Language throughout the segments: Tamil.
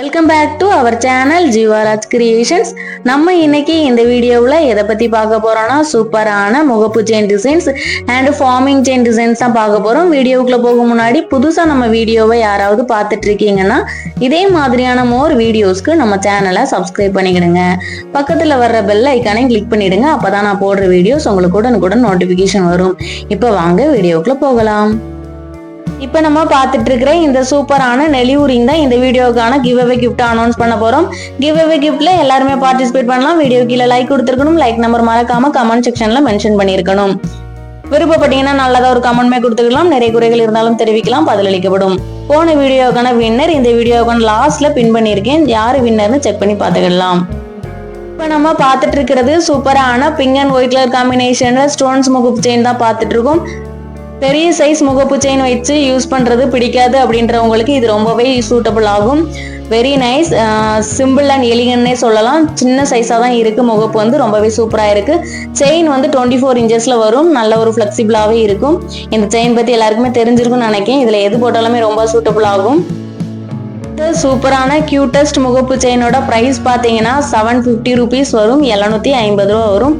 Welcome back to our channel Jeevaraj creations நம்ம இன்னைக்கு இந்த வீடியோவில் எதை பற்றி பார்க்க போகிறோம்னா சூப்பரான முகப்பு chain designs and forming chain designs தான் பார்க்க போகிறோம் வீடியோவுக்குள்ளே போக முன்னாடி புதுசாக நம்ம வீடியோவை யாராவது பார்த்துட்டு இருக்கீங்கன்னா இதே மாதிரியான மோர் வீடியோஸ்க்கு நம்ம சேனலை சப்ஸ்கிரைப் பண்ணிக்கிடுங்க. பக்கத்தில் வர்ற பெல் ஐக்கானே கிளிக் பண்ணிடுங்க. அப்போ தான் நான் போடுற வீடியோஸ் உங்களுக்கு உடனுக்குடன் நோட்டிஃபிகேஷன் வரும். இப்போ வாங்க வீடியோக்குள்ளே போகலாம். இப்போ நம்ம பார்த்துட்டு இருக்கிற இந்த சூப்பரான நெலியூரிங் தான் இந்த வீடியோக்கான கிவ் அவே கிஃப்ட் அனௌன்ஸ் பண்ண போறோம். கிவ் அவே கிஃப்ட்ல எல்லாருமே பார்ட்டிசிபேட் பண்ணலாம். வீடியோ கீழே லைக் கொடுத்துருக்கணும். லைக் நம்பர் மறக்காம கமெண்ட் செக்ஷன்ல மென்ஷன் பண்ணியிருக்கணும். விருப்பப்பட்டீங்கன்னா நல்லதா ஒரு கமெண்ட்மே கொடுத்துக்கலாம். நிறைய குறைகள் இருந்தாலும் தெரிவிக்கலாம். பதிலளிக்கப்படும் போன வீடியோக்கான வின்னர் இந்த வீடியோக்கான லாஸ்ட்ல பின் பண்ணியிருக்கேன். யார் வின்னர்னு செக் பண்ணி பார்த்துக்கலாம் இப்போ நம்ம பார்த்துட்டு இருக்கிறது சூப்பரான பிங்க் அண்ட் ஒயிட் கலர் காம்பினேஷன்ல ஸ்டோன்ஸ் முகப்பு செயின் தான் பார்த்துட்டு இருக்கோம் பெரிய சைஸ் முகப்பு செயின் வச்சு யூஸ் பண்ணுறது பிடிக்காது அப்படின்றவங்களுக்கு இது ரொம்பவே சூட்டபிள் ஆகும். வெரி நைஸ் சிம்பிள் அண்ட் எலிகன்னே சொல்லலாம். சின்ன சைஸாக தான் இருக்குது முகப்பு வந்து ரொம்பவே சூப்பராக இருக்குது செயின் வந்து டுவெண்ட்டி ஃபோர் இன்ச்சஸில் வரும். நல்ல ஒரு ஃப்ளெக்சிபிளாகவே இருக்கும். இந்த செயின் பற்றி எல்லாருக்குமே தெரிஞ்சிருக்கும்னு நினைக்கிறேன். இதில் எது போட்டாலுமே ரொம்ப சூட்டபிள் ஆகும். சூப்பரான கியூட்டஸ்ட் முகப்பு செயினோட ப்ரைஸ் பார்த்தீங்கன்னா செவன் ஃபிஃப்டி ருபீஸ் வரும். எழுநூற்றி ஐம்பது ரூபா வரும்.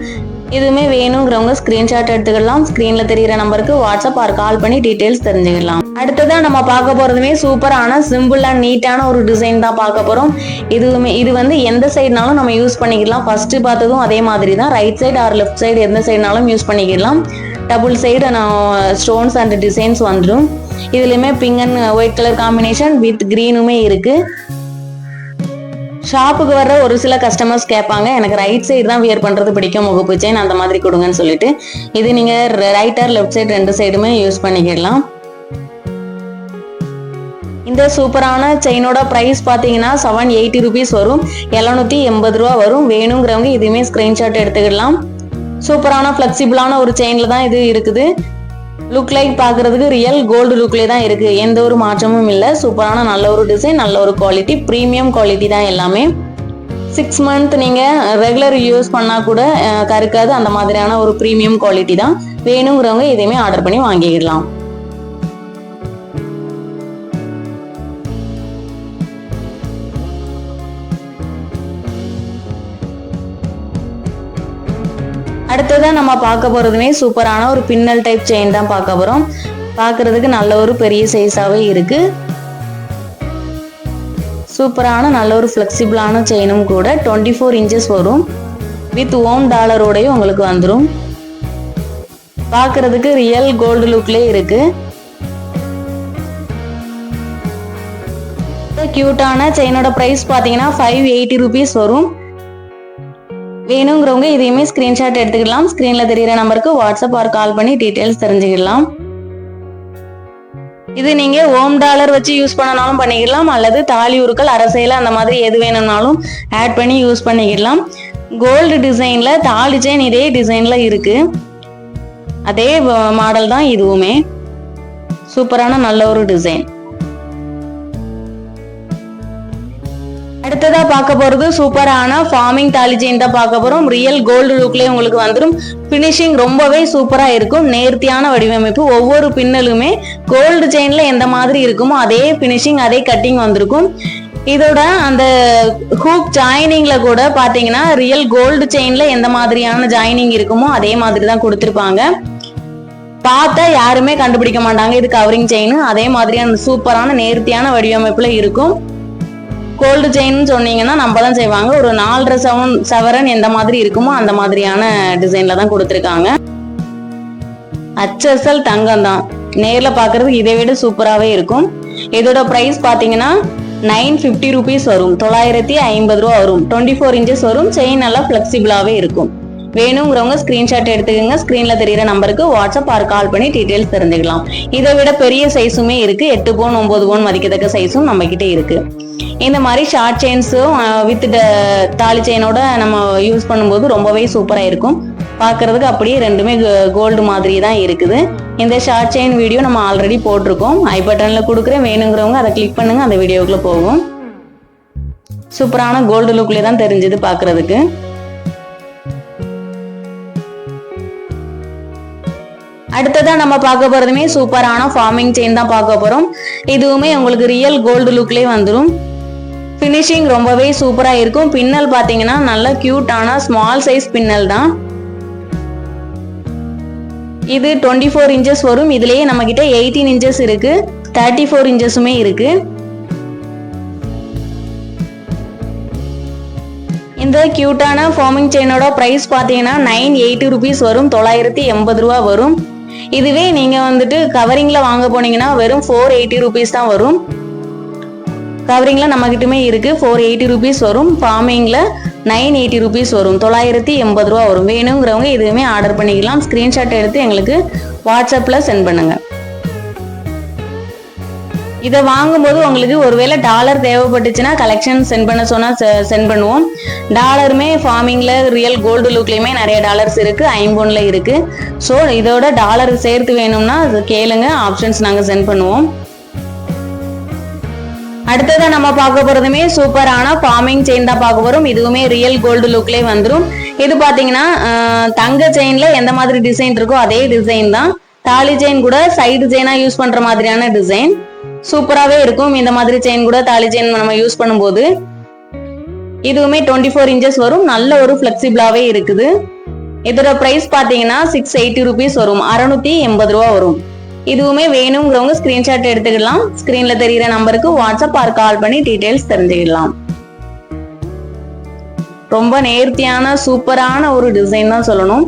இதுவுமே வேணுங்கிறவங்க ஸ்க்ரீன்ஷாட் எடுத்துக்கலாம். ஸ்க்ரீனில் தெரிகிற நம்பருக்கு வாட்ஸ்அப் ஆர் கால் பண்ணி டீட்டெயில்ஸ் தெரிஞ்சுக்கலாம். அடுத்ததான் நம்ம பார்க்க போகிறதுமே சூப்பரான சிம்பிள் அண்ட் நீட்டான ஒரு டிசைன் தான் பார்க்க போகிறோம் இதுவுமே இது வந்து எந்த சைடுனாலும் நம்ம யூஸ் பண்ணிக்கலாம். ஃபஸ்ட்டு பார்த்ததும் அதே மாதிரி தான் right side or left side எந்த சைடுனாலும் யூஸ் பண்ணிக்கலாம். டபுள் சைடு நான் ஸ்டோன்ஸ் அண்ட் டிசைன்ஸ் வந்துடும் இதுலேயுமே pink and white colour combination with க்ரீனுமே இருக்குது ஷாப்புக்கு வர்ற ஒரு சில கஸ்டமர்ஸ் கேட்பாங்க எனக்கு ரைட் சைடு தான் வியர் பண்ணுறது பிடிக்கும் முகப்பு செயின் அந்த மாதிரி கொடுங்கன்னு சொல்லிட்டு. இது நீங்கள் ரைட்டர் லெஃப்ட் சைடு ரெண்டு சைடுமே யூஸ் பண்ணிக்கிடலாம். இந்த சூப்பரான செயினோட ப்ரைஸ் பார்த்தீங்கன்னா செவன் எயிட்டி ருபீஸ் வரும். எழுநூத்தி எண்பது ரூபா வரும். வேணுங்கிறவங்க இதுவுமே ஸ்க்ரீன்ஷாட் எடுத்துக்கிடலாம். சூப்பரான ஃப்ளெக்சிபிளான ஒரு செயினில் தான் இது இருக்குது. லுக் லைக் பார்க்கறதுக்கு ரியல் கோல்டு லுக்லேயே தான் இருக்கு. எந்த ஒரு மாற்றமும் இல்லை. சூப்பரான நல்ல ஒரு டிசைன் நல்ல ஒரு குவாலிட்டி ப்ரீமியம் குவாலிட்டி தான் எல்லாமே. சிக்ஸ் மந்த் நீங்கள் ரெகுலர் யூஸ் பண்ணால் கூட கருக்காது. அந்த மாதிரியான ஒரு ப்ரீமியம் குவாலிட்டி தான் வேணுங்கிறவங்க இதையுமே ஆர்டர் பண்ணி வாங்கிக்கலாம் அடுத்ததான் நம்ம பார்க்க போகிறதுமே சூப்பரான ஒரு பின்னல் டைப் செயின் தான் பார்க்க போகிறோம் பார்க்குறதுக்கு நல்ல ஒரு பெரிய சைஸாகவே இருக்குது சூப்பரான நல்ல ஒரு ஃப்ளெக்சிபிளான செயினும் கூட டுவெண்ட்டி ஃபோர் இன்ச்சஸ் வரும் வித் ஓம் டாலரோடையும் உங்களுக்கு வந்துடும் பார்க்குறதுக்கு ரியல் கோல்டு லுக்லேயே இருக்குது கியூட்டான செயினோட ப்ரைஸ் பார்த்தீங்கன்னா ஃபைவ் எயிட்டி ருபீஸ் வரும். வேணுங்கிறவங்க இதையுமே ஸ்க்ரீன்ஷாட் எடுத்துக்கலாம் ஸ்க்ரீனில் தெரியிற நம்பருக்கு வாட்ஸ்அப் ஆர் கால் பண்ணி டீட்டெயில்ஸ் தெரிஞ்சுக்கலாம் இது நீங்க ஓம் டாலர் வச்சு யூஸ் பண்ணனாலும் பண்ணிக்கலாம் அல்லது தாலி உருக்கள் அரசையில் அந்த மாதிரி எது வேணும்னாலும் ஆட் பண்ணி யூஸ் பண்ணிக்கலாம் கோல்டு டிசைன்ல தாலி செயின் இதே டிசைன்ல இருக்கு. அதே மாடல் தான் இதுவுமே. சூப்பரான நல்ல ஒரு டிசைன் அடுத்ததா பார்க்க போறது சூப்பரான ஃபார்மிங் தாலி செயின் தான் பார்க்க போறோம். ரியல் கோல்டு லுக்லயே உங்களுக்கு வந்துடும் ஃபினிஷிங் ரொம்பவே சூப்பரா இருக்கும். நேர்த்தியான வடிவமைப்பு. ஒவ்வொரு பின்னலுமே கோல்டு செயின்ல எந்த மாதிரி இருக்குமோ அதே ஃபினிஷிங் அதே கட்டிங் வந்திருக்கும். இதோட அந்த ஹூக் ஜாயினிங்ல கூட பாத்தீங்கன்னா ரியல் கோல்டு செயின்ல எந்த மாதிரியான ஜாயினிங் இருக்குமோ அதே மாதிரி தான் கொடுத்துருப்பாங்க. பார்த்தா யாருமே கண்டுபிடிக்க மாட்டாங்க. இது கவரிங் செயின் அதே மாதிரியான சூப்பரான நேர்த்தியான வடிவமைப்புல இருக்கும். கோல்டு செயின் சொன்னீங்கன்னா நம்ம தான் செய்வாங்க. ஒரு நாலரை செவன் செவரன் எந்த மாதிரி இருக்குமோ அந்த மாதிரியான டிசைன்ல தான் கொடுத்துருக்காங்க. அச்சசல் தங்கம் தான். நேர்ல பார்க்கறதுக்கு இதை விட சூப்பராகவே இருக்கும். இதோட ப்ரைஸ் பார்த்தீங்கன்னா நைன் ஃபிஃப்டி ருபீஸ் வரும். தொள்ளாயிரத்தி ஐம்பது ரூபா வரும். டுவெண்ட்டி ஃபோர் இன்ச்சஸ் வரும் செயின் நல்லா ஃப்ளெக்சிபிளாகவே இருக்கும். வேணுங்கிறவங்க ஸ்கிரீன்ஷாட் எடுத்துக்கோங்க. ஸ்க்ரீனில் தெரியிற நம்பருக்கு வாட்ஸ்அப் ஆர் கால் பண்ணி டீட்டெயில்ஸ் தெரிஞ்சுக்கலாம். இதை விட பெரிய சைஸுமே இருக்கு. எட்டு பவுன் ஒன்பது பவுன் மதிக்கத்தக்க சைஸும் நம்ம கிட்ட இருக்கு. இந்த மாதிரி ஷார்ட் செயின்ஸும் வித் தாலி செயினோட நம்ம யூஸ் பண்ணும்போது ரொம்பவே சூப்பராக இருக்கும். பார்க்கறதுக்கு அப்படியே ரெண்டுமே கோல்டு மாதிரி தான் இருக்குது. இந்த ஷார்ட் செயின் வீடியோ நம்ம ஆல்ரெடி போட்டிருக்கோம். ஐ பட்டனில் கொடுக்குறேன். வேணுங்கிறவங்க அதை கிளிக் பண்ணுங்க. அந்த வீடியோக்குள்ளே போகும். சூப்பரான கோல்டு லுக்லேயே தான் தெரிஞ்சது பார்க்கறதுக்கு அடுத்ததா நம்ம பார்க்க போறதுமே சூப்பரான ஃபார்மிங் செயின் தான் பார்க்க போறோம். இதுவுமே உங்களுக்கு ரியல் கோல்டு லுக்லேயே வந்துடும் ஃபினிஷிங் ரொம்பவே சூப்பராக இருக்கும். பின்னல் பார்த்தீங்கன்னா நல்ல க்யூட்டான ஸ்மால் சைஸ் பின்னல் தான். இது டுவெண்ட்டி ஃபோர் இன்ச்சஸ் வரும். இதுலேயே நம்ம கிட்ட எயிட்டீன் இன்ச்சஸ் இருக்கு. தேர்ட்டி ஃபோர் இன்ச்சஸுமே இருக்கு. இந்த கியூட்டான ஃபார்மிங் செயினோட ப்ரைஸ் பார்த்தீங்கன்னா நைன் எயிட்டி ருபீஸ் வரும். தொள்ளாயிரத்தி எண்பது ரூபா வரும். இதுவே நீங்கள் வந்துட்டு கவரிங்கில் வாங்க போனீங்கன்னா வெறும் ஃபோர் எயிட்டி ருபீஸ் தான் வரும். கவரிங்கில் நம்மக்கிட்டமே இருக்குது ஃபோர் எயிட்டி ருபீஸ் வரும். ஃபார்மிங்கில் நைன் எயிட்டி ருபீஸ் வரும். தொள்ளாயிரத்தி எண்பது ரூபா வரும். வேணுங்கிறவங்க இதுவுமே ஆர்டர் பண்ணிக்கலாம். ஸ்க்ரீன்ஷாட் எடுத்து எங்களுக்கு வாட்ஸ்அப்பில் சென்ட் பண்ணுங்கள் இதை வாங்கும்போது உங்களுக்கு ஒருவேளை டாலர் தேவைப்பட்டுச்சுன்னா கலெக்ஷன் சென்ட் பண்ண சொன்னால் சென்ட் பண்ணுவோம். டாலருமே ஃபார்மிங்கில் ரியல் கோல்டு லுக்லேயுமே நிறைய டாலர்ஸ் இருக்குது ஐம்பொன்னில் இருக்குது ஸோ இதோட டாலர் சேர்த்து வேணும்னா அது கேளுங்க ஆப்ஷன்ஸ் நாங்கள் சென்ட் பண்ணுவோம். அடுத்ததான் நம்ம பார்க்க போகிறதுமே சூப்பரான ஃபார்மிங் செயின் தான் பார்க்க போகிறோம் இதுவுமே ரியல் கோல்டு லுக்லேயே வந்துடும் இது பார்த்தீங்கன்னா தங்க செயினில் எந்த மாதிரி டிசைன் இருக்கோ அதே டிசைன் தான். தாலி செயின் கூட சைடு செயினாக யூஸ் பண்ணுற மாதிரியான டிசைன் சூப்பராகவே இருக்கும். இந்த மாதிரி செயின் கூட தாலி செயின் நம்ம யூஸ் பண்ணும்போது இதுவுமே டுவெண்ட்டி ஃபோர் இன்ச்சஸ் வரும். நல்ல ஒரு ஃப்ளெக்சிபிளாகவே இருக்குது. இதோட ப்ரைஸ் பார்த்தீங்கன்னா சிக்ஸ் எயிட்டி ருபீஸ் வரும். அறநூத்தி எண்பது ரூபா வரும். இதுவுமே வேணுங்கிறவங்க ஸ்கிரீன்ஷாட் எடுத்துக்கலாம். ஸ்கிரீன்ல தெரியுற நம்பருக்கு வாட்ஸ்அப் ஆர் கால் பண்ணி டீடைல்ஸ் தெரிஞ்சுக்கலாம். ரொம்ப நேர்த்தியான சூப்பரான ஒரு டிசைன் தான் சொல்லணும்.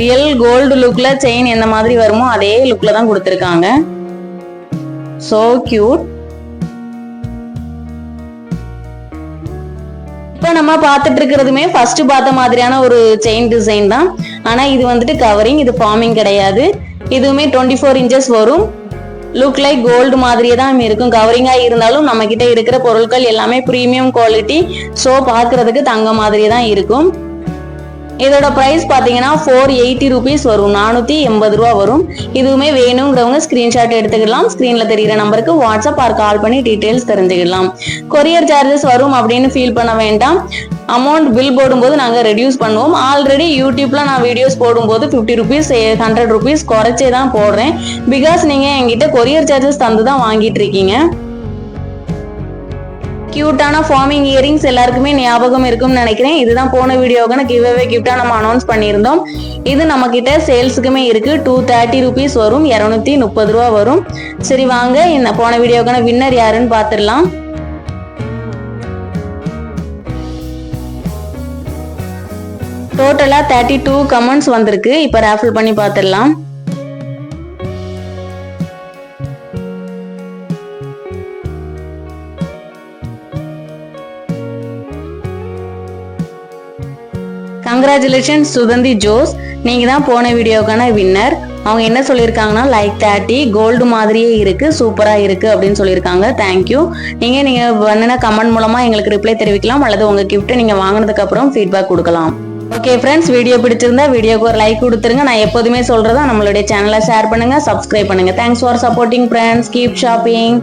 ரியல் கோல்டு லுக்ல செயின் எந்த மாதிரி வருமோ அதே லுக்ல தான் கொடுத்துருக்காங்க. சோ கியூட் இப்போ நம்ம பார்த்துட்டு இருக்கிறதுமே ஃபர்ஸ்ட் பார்த்த மாதிரியான ஒரு செயின் டிசைன் தான். ஆனா இது வந்துட்டு கவரிங் இது ஃபார்மிங் கிடையாது. இதுவுமே டுவெண்ட்டி ஃபோர் இன்ச்சஸ் வரும். லுக் லைக் கோல்டு மாதிரியே தான் இருக்கும். கவரிங்காக இருந்தாலும் நம்ம கிட்ட இருக்கிற பொருட்கள் எல்லாமே ப்ரீமியம் குவாலிட்டி ஸோ பார்க்கறதுக்கு தங்க மாதிரியே தான் இருக்கும். இதோட ப்ரைஸ் பார்த்தீங்கன்னா ஃபோர் எயிட்டி ருபீஸ் வரும். நானூற்றி எண்பது ரூபா வரும். இதுவுமே வேணுங்கிறவங்க ஸ்க்ரீன்ஷாட் எடுத்துக்கலாம் ஸ்க்ரீனில் தெரிகிற நம்பருக்கு வாட்ஸ்அப் ஆர் கால் பண்ணி டீட்டெயில்ஸ் தெரிஞ்சுக்கலாம் கொரியர் சார்ஜஸ் வரும் அப்படின்னு ஃபீல் பண்ண வேண்டாம். அமௌண்ட் பில் போடும்போது நாங்கள் ரெடியூஸ் பண்ணுவோம். ஆல்ரெடி யூடியூப்ல நான் வீடியோஸ் போடும்போது ஃபிஃப்டி ருபீஸ் ஹண்ட்ரட் ருபீஸ் குறைச்சே தான் போடுறேன். பிகாஸ் நீங்கள் என்கிட்ட கொரியர் சார்ஜஸ் தந்து தான் வாங்கிட்டு இருக்கீங்க. கியூட்டான ஃபார்மிங் இயரிங்ஸ் எல்லாருக்குமே ஞாபகம் இருக்கும்னு நினைக்கிறேன். இதுதான் போன வீடியோவுக்கு கிவ் அவே கிஃப்டா நம்ம அனௌன்ஸ் பண்ணியிருந்தோம். இது நம்ம கிட்ட சேல்ஸுக்குமே இருக்கு. டூ தேர்ட்டி ருபீஸ் வரும். இரநூத்தி முப்பது ரூபா வரும். சரி வாங்க. என்ன போன வீடியோக்கான வின்னர் யாருன்னு பார்த்துடலாம் டோட்டலா தேர்ட்டி டூ கமெண்ட்ஸ் வந்திருக்கு. இப்போ ரேஃபில் பண்ணி பார்த்துடலாம் கங்க்ராச்சுலேஷன் சுகந்தி ஜோஸ் நீங்கள் தான் போன வீடியோக்கான வின்னர் அவங்க என்ன சொல்லியிருக்காங்கன்னா லைக் தேர்ட்டி கோல்டு மாதிரியே இருக்கு சூப்பராக இருக்கு அப்படின்னு சொல்லியிருக்காங்க. தேங்க்யூ நீங்கள் நீங்கள் பண்ணின கமெண்ட் மூலமாக எங்களுக்கு ரிப்ளை தெரிவிக்கலாம் அல்லது உங்கள் கிஃப்ட்டை நீங்கள் வாங்கினதுக்கப்புறம் ஃபீட்பேக் கொடுக்கலாம். ஓகே ஃப்ரெண்ட்ஸ் வீடியோ பிடிச்சிருந்தா வீடியோக்கு ஒரு லைக் கொடுத்துருங்க. நான் எப்போதுமே சொல்கிறதா நம்மளுடைய சேனலை ஷேர் பண்ணுங்கள் சப்ஸ்கிரைப் பண்ணுங்க. Thanks for supporting friends keep shopping